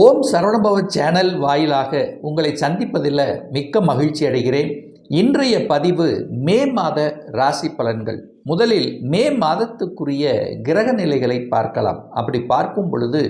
ஓம் Saravanabhava channel வாயிலாக உங்களை சந்திப்பதில் மிக்க மகிழ்ச்சி அடைகிறேன். இன்றைய பதிவு மே மாத ராசி பலன்கள். முதலில் மே மாதத்துக்குரிய கிரக நிலைகளை பார்க்கலாம். அப்படி பார்க்கும் பொழுது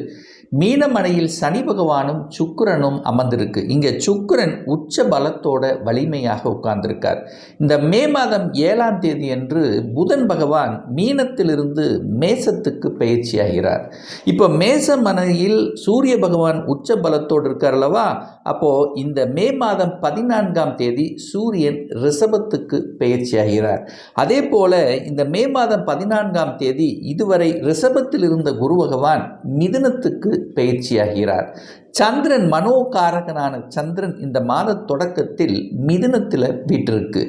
மீனமனையில் சனி பகவானும் சுக்கரனும் அமர்ந்திருக்கு. இங்கே சுக்கிரன் உச்ச பலத்தோட வலிமையாக உட்கார்ந்திருக்கார். இந்த மே மாதம் ஏழாம் தேதி அன்று புதன் பகவான் மீனத்திலிருந்து மேசத்துக்கு பயிற்சியாகிறார் இப்போ மேசமனையில் சூரிய பகவான் உச்ச பலத்தோடு இருக்கார் அல்லவா? அப்போது இந்த மே மாதம் பதினான்காம் தேதி சூரியன் ரிஷபத்துக்கு பயிற்சியாகிறார் அதே போல இந்த மே மாதம் பதினான்காம் தேதி இதுவரை ரிஷபத்தில் இருந்த குரு பகவான் மிதுனத்துக்கு பயிற்சியாகிறார். சந்திரன் மனோகாரகனான சந்திரன் இந்த மாத தொடக்கத்தில் மிதுனத்தில் வீட்டிருக்கு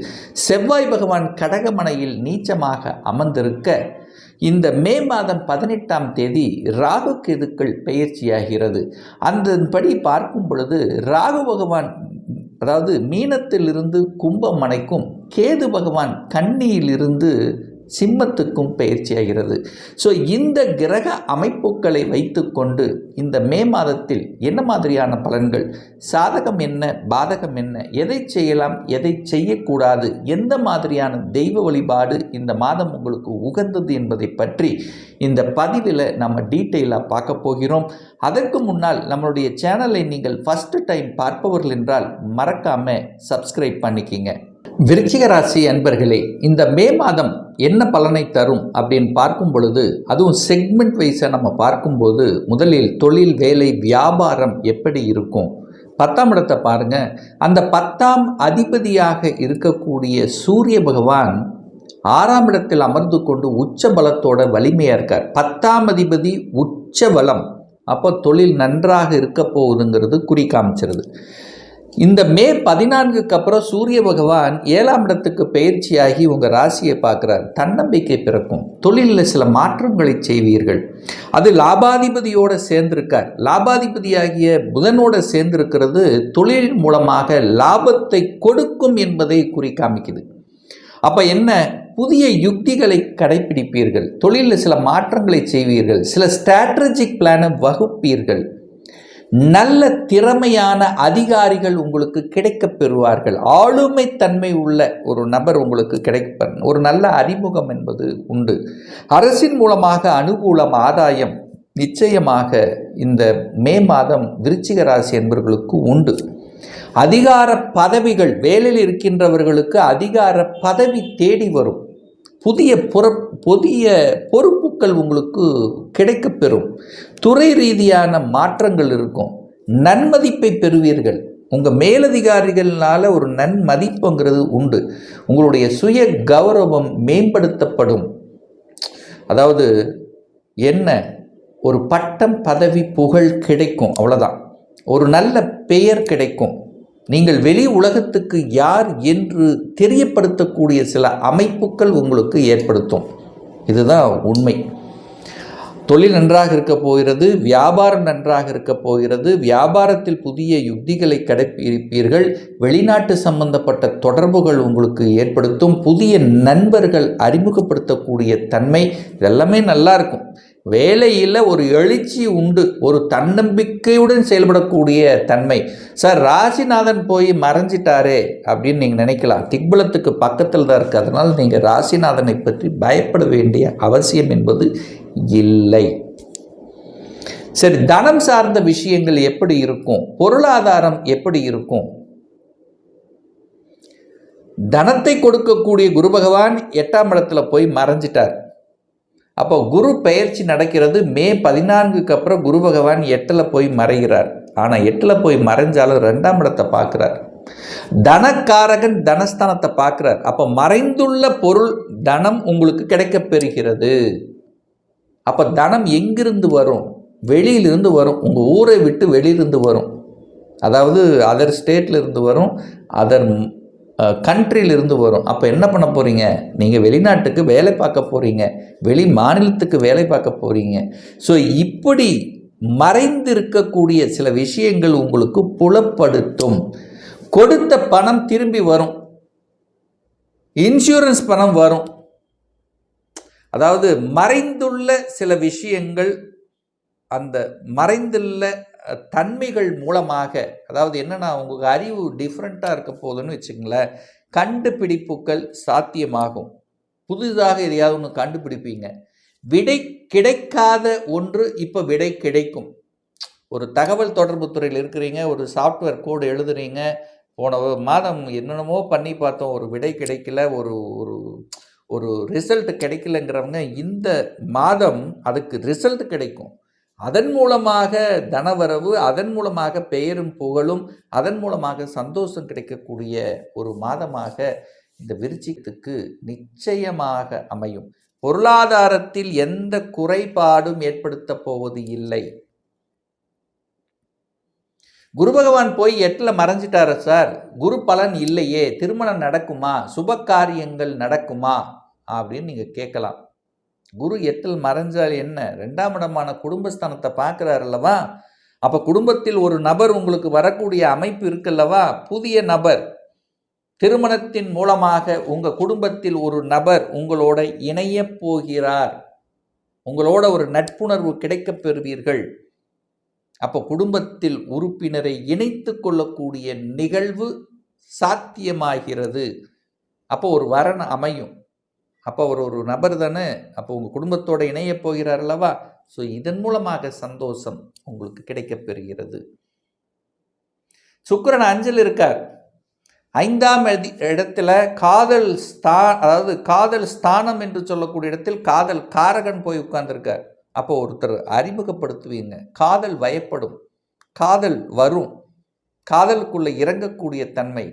செவ்வாய் பகவான் கடகமனையில் நீச்சமாக அமர்ந்திருக்க இந்த மே மாதம் பதினெட்டாம் தேதி ராகு கேதுக்கள் பயிற்சியாகிறது. அதன்படி பார்க்கும் பொழுது ராகு பகவான் அதாவது மீனத்திலிருந்து கும்பமனைக்கும் கேது பகவான் கன்னியிலிருந்து சிம்மத்துக்கும் பயிற்சியாகிறது. ஸோ இந்த கிரக அமைப்புகளை வைத்துக்கொண்டு இந்த மே மாதத்தில் என்ன மாதிரியான பலன்கள்? சாதகம் என்ன? பாதகம் என்ன? எதை செய்யலாம்? எதை செய்யக்கூடாது? எந்த மாதிரியான தெய்வ வழிபாடு இந்த மாதம் உங்களுக்கு உகந்தது என்பதை பற்றி இந்த பதிவில் நம்ம டீட்டெயிலாக பார்க்க போகிறோம். அதற்கு முன்னால் நம்மளுடைய சேனலை நீங்கள் ஃபஸ்ட்டு டைம் பார்ப்பவர்கள் என்றால் மறக்காமல் சப்ஸ்கிரைப் பண்ணிக்கிங்க. விருச்சிக ராசி அன்பர்களே இந்த மே மாதம் என்ன பலனை தரும் அப்படின்னு பார்க்கும் பொழுது அதுவும் செக்மெண்ட் வைஸை நம்ம பார்க்கும்போது முதலில் தொழில் வேலை வியாபாரம் எப்படி இருக்கும்? பத்தாம் இடத்தை பாருங்க. அந்த பத்தாம் அதிபதியாக இருக்கக்கூடிய சூரிய பகவான் ஆறாம் இடத்தில் அமர்ந்து கொண்டு உச்ச பலத்தோட வலிமையாக இருக்கார். பத்தாம் அதிபதி உச்ச பலம். அப்போ தொழில் நன்றாக இருக்க போகுதுங்கிறது குறி காமிச்சிருது. இந்த மே பதினான்குக்கு அப்புறம் சூரிய பகவான் ஏழாம் இடத்துக்கு பயிற்சியாகி உங்கள் ராசியை பார்க்குறார். தன்னம்பிக்கை பிறக்கும். தொழிலில் சில மாற்றங்களை செய்வீர்கள். அது லாபாதிபதியோடு சேர்ந்திருக்கார். லாபாதிபதியாகிய புதனோடு சேர்ந்திருக்கிறது தொழில் மூலமாக லாபத்தை கொடுக்கும் என்பதை குறி காமிக்குது. அப்போ என்ன? புதிய யுக்திகளை கடைபிடிப்பீர்கள். தொழிலில் சில மாற்றங்களை செய்வீர்கள். சில ஸ்ட்ராட்டஜிக் பிளானை வகுப்பீர்கள். நல்ல திறமையான அதிகாரிகள் உங்களுக்கு கிடைக்கப் பெறுவார்கள். ஆளுமை தன்மை உள்ள ஒரு நபர் உங்களுக்கு கிடைப்ப ஒரு நல்ல அறிமுகம் என்பது உண்டு. அரசின் மூலமாக அனுகூலம் ஆதாயம் நிச்சயமாக இந்த மே மாதம் விருச்சிக ராசி என்பவர்களுக்கு உண்டு. அதிகார பதவிகள் வேலையில் இருக்கின்றவர்களுக்கு அதிகார பதவி தேடி வரும். புதிய புற புதிய பொறுப்புகள் உங்களுக்கு கிடைக்கப்பெறும் துறை ரீதியான மாற்றங்கள் இருக்கும். நன்மதிப்பை பெறுவீர்கள். உங்கள் மேலதிகாரிகள்னால ஒரு நன்மதிப்புங்கிறது உண்டு. உங்களுடைய சுய கௌரவம் மேம்படுத்தப்படும். அதாவது என்ன? ஒரு பட்டம் பதவி புகழ் கிடைக்கும். அவ்வளோதான் ஒரு நல்ல பெயர் கிடைக்கும். நீங்கள் வெளி உலகத்துக்கு யார் என்று தெரியப்படுத்தக்கூடிய சில அமைப்புகள் உங்களுக்கு ஏற்படுத்தும். இதுதான் உண்மை. தொழில் நன்றாக இருக்க போகிறது வியாபாரம் நன்றாக இருக்க போகிறது வியாபாரத்தில் புதிய யுக்திகளை கடைப்பிடிப்பீர்கள் வெளிநாட்டு சம்பந்தப்பட்ட தொடர்புகள் உங்களுக்கு ஏற்படுத்தும் புதிய நண்பர்கள் அறிமுகப்படுத்தக்கூடிய தன்மை இதெல்லாமே நல்லா இருக்கும். வேலையில் ஒரு எழுச்சி உண்டு ஒரு தன்னம்பிக்கையுடன் செயல்படக்கூடிய தன்மை. சார் ராசிநாதன் போய் மறைஞ்சிட்டாரே அப்படின்னு நீங்கள் நினைக்கலாம். திக்பலத்துக்கு பக்கத்தில் தான் இருக்குது அதனால் நீங்கள் ராசிநாதனை பற்றி பயப்பட வேண்டிய அவசியம் என்பது இல்லை. சரி தனம் சார்ந்த விஷயங்கள் எப்படி இருக்கும்? பொருளாதாரம் எப்படி இருக்கும்? தனத்தை கொடுக்கக்கூடிய குரு பகவான் எட்டாம் இடத்துல போய் மறைஞ்சிட்டார். அப்போ குரு பெயர்ச்சி நடக்கிறது மே பதினான்குக்கு அப்புறம் குரு பகவான் எட்டில் போய் மறைகிறார். ஆனால் எட்டில் போய் மறைஞ்சாலும் ரெண்டாம் இடத்தை பார்க்குறார். தனக்காரகன் தனஸ்தானத்தை பார்க்குறார். அப்போ மறைந்துள்ள பொருள் தனம் உங்களுக்கு கிடைக்கப் பெறுகிறது. அப்போ தனம் எங்கிருந்து வரும்? வெளியிலிருந்து வரும். உங்கள் ஊரை விட்டு வெளியிலிருந்து வரும். அதாவது அதர் ஸ்டேட்டில் இருந்து வரும். அதர் கண்ட்ரியிலிருந்து வரும். அப்போ என்ன பண்ண போகிறீங்க நீங்கள் வெளிநாட்டுக்கு வேலை பார்க்க போகிறீங்க வெளி மாநிலத்துக்கு வேலை பார்க்க போகிறீங்க ஸோ இப்படி மறைந்திருக்கக்கூடிய சில விஷயங்கள் உங்களுக்கு புலப்படுத்தும். கொடுத்த பணம் திரும்பி வரும். இன்சூரன்ஸ் பணம் வரும். அதாவது மறைந்துள்ள சில விஷயங்கள் அந்த மறைந்துள்ள தன்மைகள் மூலமாக அதாவது என்னென்னா உங்களுக்கு அறிவு டிஃப்ரெண்ட்டாக இருக்க போகுதுன்னு வச்சுங்களேன் கண்டுபிடிப்புகள் சாத்தியமாகும். புதிதாக எதையாவது ஒன்று கண்டுபிடிப்பீங்க. விடை கிடைக்காத ஒன்று இப்போ விடை கிடைக்கும். ஒரு தகவல் தொடர்பு துறையில் இருக்கிறீங்க ஒரு சாஃப்ட்வேர் கோடு எழுதுறீங்க போன ஒரு மாதம் என்னென்னமோ பண்ணி பார்த்தோம் ஒரு விடை கிடைக்கல ஒரு ஒரு ஒரு ரிசல்ட் கிடைக்கலங்கிறவங்க இந்த மாதம் அதுக்கு ரிசல்ட் கிடைக்கும். அதன் மூலமாக தனவரவு அதன் மூலமாக பெயரும் புகழும் அதன் மூலமாக சந்தோஷம் கிடைக்கக்கூடிய ஒரு மாதமாக இந்த விருச்சிகத்துக்கு நிச்சயமாக அமையும். பொருளாதாரத்தில் எந்த குறைபாடும் ஏற்படுத்தப் போவது இல்லை. குரு பகவான் போய் எட்டில் மறைஞ்சிட்டாரு சார்? குரு பலன் இல்லையே. திருமணம் நடக்குமா? சுப காரியங்கள் நடக்குமா? அப்படின்னு நீங்கள் கேட்கலாம். குரு எட்டில் மறைஞ்சால் என்ன? ரெண்டாம் இடமான குடும்பஸ்தானத்தை பார்க்குறாரு அல்லவா? அப்போ குடும்பத்தில் ஒரு நபர் உங்களுக்கு வரக்கூடிய அமைப்பு இருக்குல்லவா புதிய நபர். திருமணத்தின் மூலமாக உங்கள் குடும்பத்தில் ஒரு நபர் உங்களோட இணையப் போகிறார். உங்களோட ஒரு நட்புணர்வு கிடைக்கப் பெறுவீர்கள். அப்போ குடும்பத்தில் உறுப்பினரை இணைத்து கொள்ளக்கூடிய நிகழ்வு சாத்தியமாகிறது. அப்போ ஒரு வரன் அமையும். அப்போ அவர் ஒரு நபர் தானே? அப்போ உங்கள் குடும்பத்தோட இணையப் போகிறார் அல்லவா? ஸோ இதன் மூலமாக சந்தோஷம் உங்களுக்கு கிடைக்கப் பெறுகிறது. அஞ்சல் இருக்கார். ஐந்தாம் இடத்துல காதல் ஸ்தா அதாவது காதல் ஸ்தானம் என்று சொல்லக்கூடிய இடத்தில் காதல் காரகன் போய் உட்கார்ந்துருக்கார். அப்போ ஒருத்தர் அறிமுகப்படுத்துவீங்க. காதல் வயப்படும். காதல் வரும். காதலுக்குள்ளே இறங்கக்கூடிய தன்மை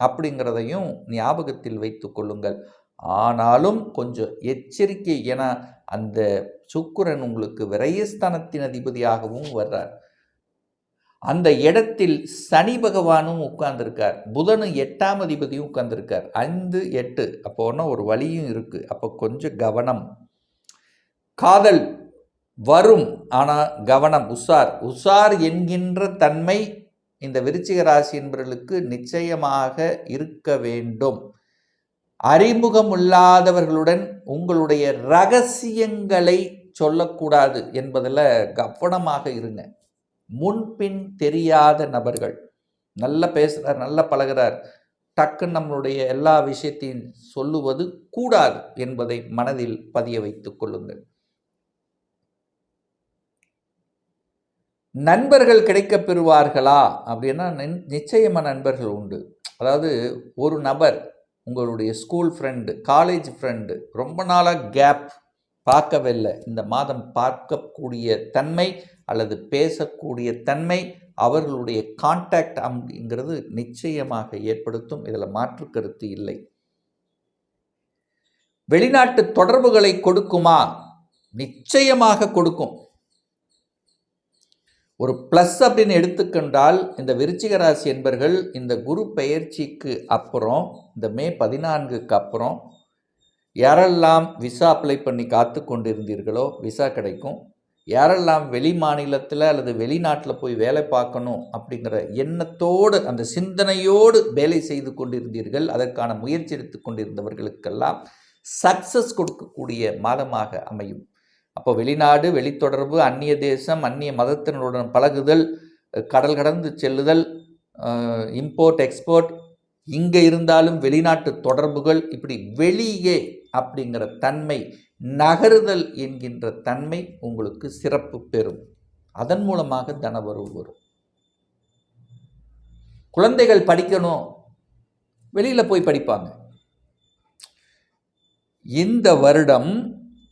அப்படிங்கிறதையும் ஞாபகத்தில் வைத்து கொள்ளுங்கள். ஆனாலும் கொஞ்சம் எச்சரிக்கை ஏன்னா அந்த சுக்கிரன் உங்களுக்கு விரயஸ்தானத்தின் அதிபதியாகவும் வர்றார். அந்த இடத்தில் சனி பகவானும் உட்கார்ந்திருக்கார். புதனும் எட்டாம் அதிபதியும் உட்கார்ந்திருக்கார். ஐந்து எட்டு அப்போ ஒன்றும் ஒரு வழியும் இருக்குது அப்போ கொஞ்சம் கவனம். காதல் வரும் ஆனால் கவனம் உஷார். உஷார் என்கின்ற தன்மை இந்த விருச்சிக ராசி என்பவர்களுக்கு நிச்சயமாக இருக்க வேண்டும். அறிமுகம் இல்லாதவர்களுடன் உங்களுடைய ரகசியங்களை சொல்லக்கூடாது என்பதில் கவனமாக இருங்க. முன்பின் தெரியாத நபர்கள். நல்ல பேசுகிறார் நல்ல பழகிறார். டக்குன்னு நம்மளுடைய எல்லா விஷயத்தையும் சொல்லுவது கூடாது என்பதை மனதில் பதிய வைத்துக் கொள்ளுங்கள். நண்பர்கள் கிடைக்கப் பெறுவார்களா? அப்படின்னா நின்- நிச்சயமா நண்பர்கள் உண்டு. அதாவது ஒரு நபர் உங்களுடைய ஸ்கூல் ஃப்ரெண்டு காலேஜ் ஃப்ரெண்டு ரொம்ப நாளாக கேப் பார்க்கவில்லை. இந்த மாதம் பார்க்கக்கூடிய தன்மை அல்லது பேசக்கூடிய தன்மை அவர்களுடைய கான்டாக்ட் அப்படிங்கிறது நிச்சயமாக ஏற்படுத்தும். இதில் மாற்று கருத்து இல்லை. வெளிநாட்டு தொடர்புகளை கொடுக்குமா? நிச்சயமாக கொடுக்கும். ஒரு ப்ளஸ் அப்படின்னு எடுத்துக்கொண்டால் இந்த விருச்சிக ராசி என்பர்கள் இந்த குரு பெயர்ச்சிக்கு அப்புறம் இந்த மே பதினான்குக்கு அப்புறம் யாரெல்லாம் விசா அப்ளை பண்ணி காத்து கொண்டிருந்தீர்களோ விசா கிடைக்கும். யாரெல்லாம் வெளி மாநிலத்தில் அல்லது வெளிநாட்டில் போய் வேலை பார்க்கணும் அப்படிங்கிற எண்ணத்தோடு அந்த சிந்தனையோடு வேலை செய்து கொண்டிருந்தீர்கள் அதற்கான முயற்சி எடுத்து கொண்டிருந்தவர்களுக்கெல்லாம் சக்ஸஸ் கொடுக்கக்கூடிய மாதமாக அமையும். அப்போ வெளிநாடு வெளித்தொடர்பு அந்நிய தேசம் அந்நிய மதத்தினருடன் பழகுதல் கடல் கடந்து செல்லுதல் இம்போர்ட் எக்ஸ்போர்ட் இங்கே இருந்தாலும் வெளிநாட்டு தொடர்புகள் இப்படி வெளியே அப்படிங்கிற தன்மை நகருதல் என்கின்ற தன்மை உங்களுக்கு சிறப்பு பெறும். அதன் மூலமாக தனவரவு வரும். குழந்தைகள் படிக்கணும். வெளியில் போய் படிப்பாங்க. இந்த வருடம்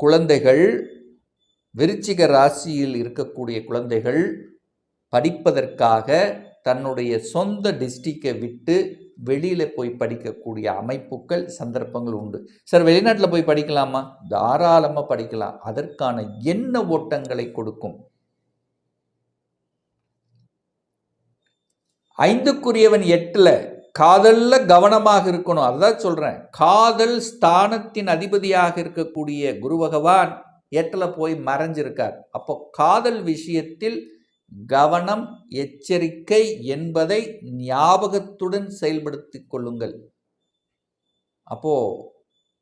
குழந்தைகள் விருச்சிக ராசியில் இருக்கக்கூடிய குழந்தைகள் படிப்பதற்காக தன்னுடைய சொந்த டிஸ்ட்ரிக்டை விட்டு வெளியில் போய் படிக்கக்கூடிய அமைப்புகள் சந்தர்ப்பங்கள் உண்டு. சார் வெளிநாட்டில் போய் படிக்கலாமா? தாராளமாக படிக்கலாம். அதற்கான என்ன ஓட்டங்களை கொடுக்கும்? ஐந்துக்குரியவன் எட்டில் காதலில் கவனமாக இருக்கணும். அதுதான் சொல்கிறேன் காதல் ஸ்தானத்தின் அதிபதியாக இருக்கக்கூடிய குரு பகவான் எட்டில் போய் மறைஞ்சிருக்கார். அப்போ காதல் விஷயத்தில் கவனம் எச்சரிக்கை என்பதை ஞாபகத்துடன் செயல்படுத்திக் கொள்ளுங்கள். அப்போ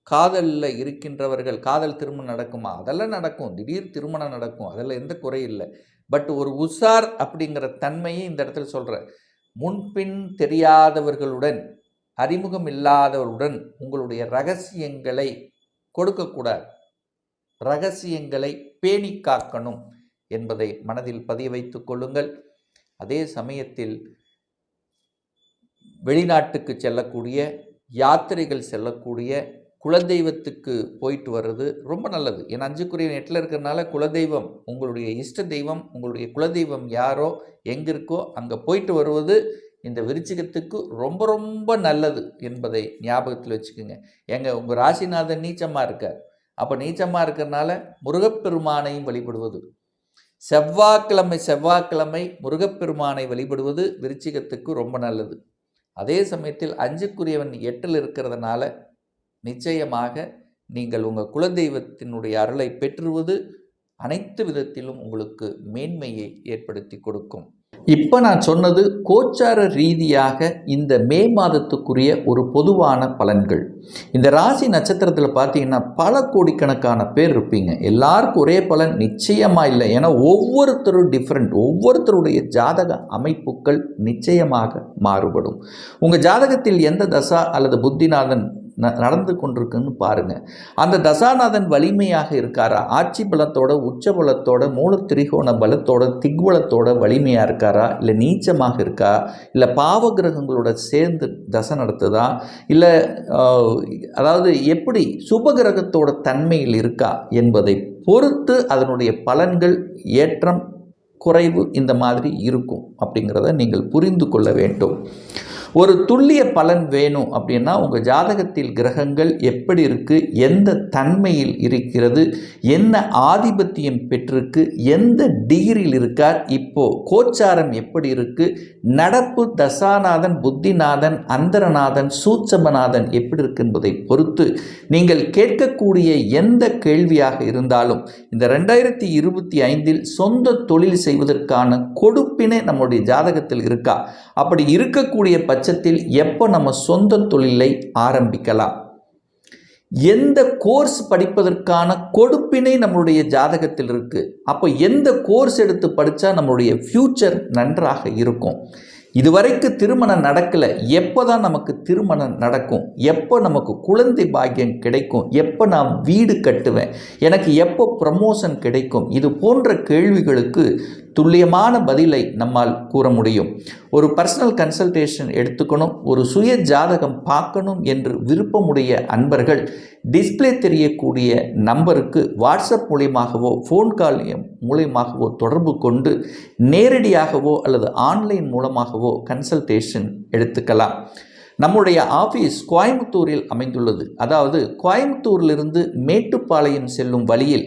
காதலில் இருக்கின்றவர்கள் காதல் திருமணம் நடக்குமா? அதெல்லாம் நடக்கும். திடீர் திருமணம் நடக்கும். அதில் எந்த குறையும் இல்லை. பட் ஒரு உஷார் அப்படிங்கிற தன்மையை இந்த இடத்துல சொல்கிறேன் முன்பின் தெரியாதவர்களுடன் அறிமுகம் இல்லாதவருடன் உங்களுடைய ரகசியங்களை கொடுக்கக்கூடாது. ரகசியங்களை பேணி காக்கணும் என்பதை மனதில் பதிய வைத்துக் கொள்ளுங்கள். அதே சமயத்தில் வெளிநாட்டுக்கு செல்லக்கூடிய யாத்திரைகள் செல்லக்கூடிய குலதெய்வத்துக்கு போயிட்டு வர்றது ரொம்ப நல்லது. ஏன்னா அஞ்சுக்குரிய நெட்டில் இருக்கிறனால குலதெய்வம் உங்களுடைய இஷ்ட தெய்வம் உங்களுடைய குலதெய்வம் யாரோ எங்கே இருக்கோ அங்கே போயிட்டு வருவது இந்த விருச்சிகத்துக்கு ரொம்ப ரொம்ப நல்லது என்பதை ஞாபகத்தில் வச்சுக்கோங்க. எங்கள் உங்கள் ராசிநாதன் நீச்சமாக இருக்கார். அப்போ நீச்சமாக இருக்கிறனால முருகப்பெருமானையும் வழிபடுவது. செவ்வாய்க்கிழமை செவ்வாய்க்கிழமை முருகப்பெருமானை வழிபடுவது விருச்சிகத்துக்கு ரொம்ப நல்லது. அதே சமயத்தில் அஞ்சுக்குரியவன் எட்டில் இருக்கிறதுனால நிச்சயமாக நீங்கள் உங்கள் குலதெய்வத்தினுடைய அருளை பெற்றுவது அனைத்து விதத்திலும் உங்களுக்கு மேன்மையை ஏற்படுத்தி கொடுக்கும். இப்போ நான் சொன்னது கோச்சார ரீதியாக இந்த மே மாதத்துக்குரிய ஒரு பொதுவான பலன்கள். இந்த ராசி நட்சத்திரத்தில் பார்த்தீங்கன்னா பல கோடிக்கணக்கான பேர் இருப்பீங்க. எல்லாருக்கும் ஒரே பலன் நிச்சயமாக இல்லை. ஏன்னா ஒவ்வொருத்தரும் டிஃப்ரெண்ட் ஒவ்வொருத்தருடைய ஜாதக அமைப்புகள் நிச்சயமாக மாறுபடும். உங்கள் ஜாதகத்தில் எந்த தசா அல்லது புத்திநாதன் நடந்து கொண்டிருக்குன்னு பாருங்கள் அந்த தசாநாதன் வலிமையாக இருக்காரா? ஆட்சி பலத்தோட உச்ச பலத்தோட மூல திரிகோண பலத்தோட திக்வலத்தோட வலிமையாக இருக்காரா? இல்லை நீச்சமாக இருக்கா? இல்லை பாவ கிரகங்களோட சேர்ந்து தசை நடத்துதா? இல்லை அதாவது எப்படி சுப கிரகத்தோட தன்மையில் இருக்கா என்பதை பொறுத்து அதனுடைய பலன்கள் ஏற்றம் குறைவு இந்த மாதிரி இருக்கும் அப்படிங்கிறத நீங்கள் புரிந்து கொள்ள வேண்டும். ஒரு துல்லிய பலன் வேணும் அப்படின்னா உங்கள் ஜாதகத்தில் கிரகங்கள் எப்படி இருக்குது எந்த தன்மையில் இருக்கிறது? என்ன ஆதிபத்தியம் பெற்றிருக்கு? எந்த டிகிரியில் இருக்கார்? இப்போது கோச்சாரம் எப்படி இருக்குது நடப்பு தசாநாதன் புத்திநாதன் அந்தரநாதன் சூட்சமநாதன் எப்படி இருக்கு என்பதை பொறுத்து நீங்கள் கேட்கக்கூடிய எந்த கேள்வியாக இருந்தாலும் இந்த ரெண்டாயிரத்தி இருபத்தி ஐந்தில் சொந்த தொழில் செய்வதற்கான கொடுப்பினை நம்முடைய ஜாதகத்தில் இருக்கா? அப்படி இருக்கக்கூடிய பட்சத்தில் எப்போ நம்ம சொந்த தொழிலை ஆரம்பிக்கலாம்? எந்த கோர்ஸ் படிப்பதற்கான கொடுப்பினை நம்மளுடைய ஜாதகத்தில் இருக்குது அப்போ எந்த கோர்ஸ் எடுத்து படித்தா நம்மளுடைய ஃப்யூச்சர் நன்றாக இருக்கும்? இதுவரைக்கு திருமணம் நடக்கலை. எப்போ தான் நமக்கு திருமணம் நடக்கும்? எப்போ நமக்கு குழந்தை பாக்கியம் கிடைக்கும்? எப்போ நான் வீடு கட்டுவேன்? எனக்கு எப்போ ப்ரமோஷன் கிடைக்கும்? இது போன்ற கேள்விகளுக்கு துல்லியமான பதிலை நம்மால் கூற முடியும். ஒரு பர்சனல் கன்சல்டேஷன் எடுத்துக்கணும் ஒரு சுய ஜாதகம் பார்க்கணும் என்று விருப்பமுடைய அன்பர்கள் டிஸ்ப்ளே தெரியக்கூடிய நம்பருக்கு வாட்ஸ்அப் மூலியமாகவோ ஃபோன் கால் மூலியமாகவோ தொடர்பு கொண்டு நேரடியாகவோ அல்லது ஆன்லைன் மூலமாகவோ கன்சல்டேஷன் எடுத்துக்கலாம். நம்முடைய ஆஃபீஸ் கோயம்புத்தூரில் அமைந்துள்ளது. அதாவது கோயம்புத்தூரிலிருந்து மேட்டுப்பாளையம் செல்லும் வழியில்